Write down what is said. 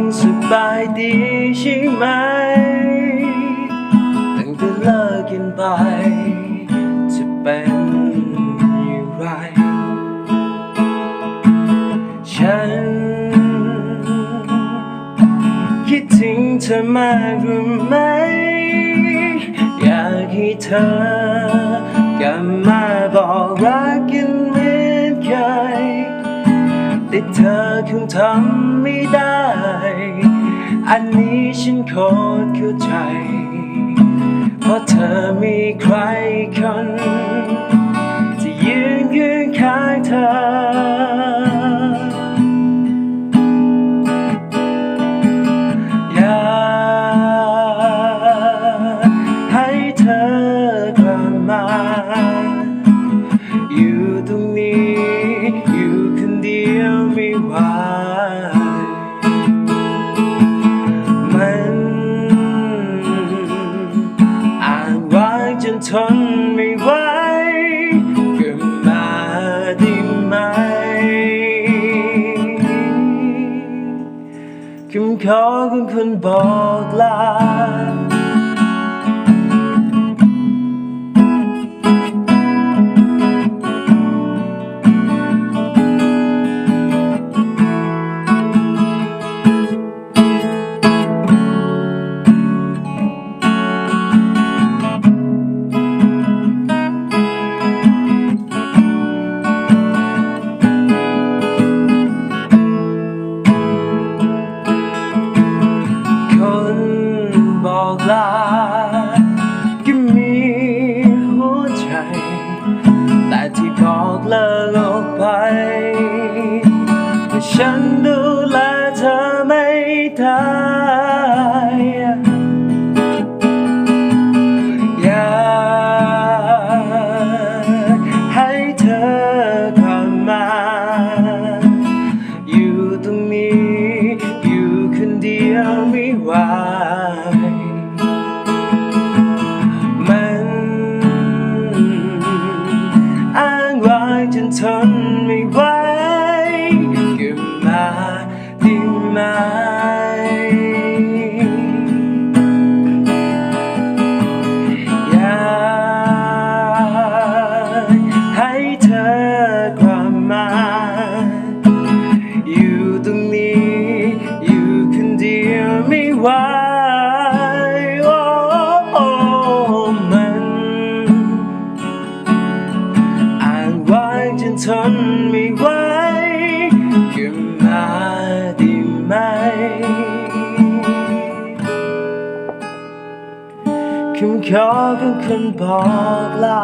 งสบายดีใช่ไหม ตั้งแต่เลิกกันไป จะเป็นอย่างไร ฉัน คิดถึงเธอมากรู้ไหม อยากให้เธอ แต่เธอคงทำไม่ได้ อันนี้ฉันโคตรเข้าใจ เพราะเธอมีใครคน ไม่ไหวมันอ่างว้จนทนไม่ไหวก็มาได้ไหมคำขอของคนบอกลา ฉันดูแลเธอไม่ได้ ไม่ไหวโอ้โอ้มันอ่างว้างจนทนไม่ไหวก็มาด้ไหม คำขอของคนบอกลา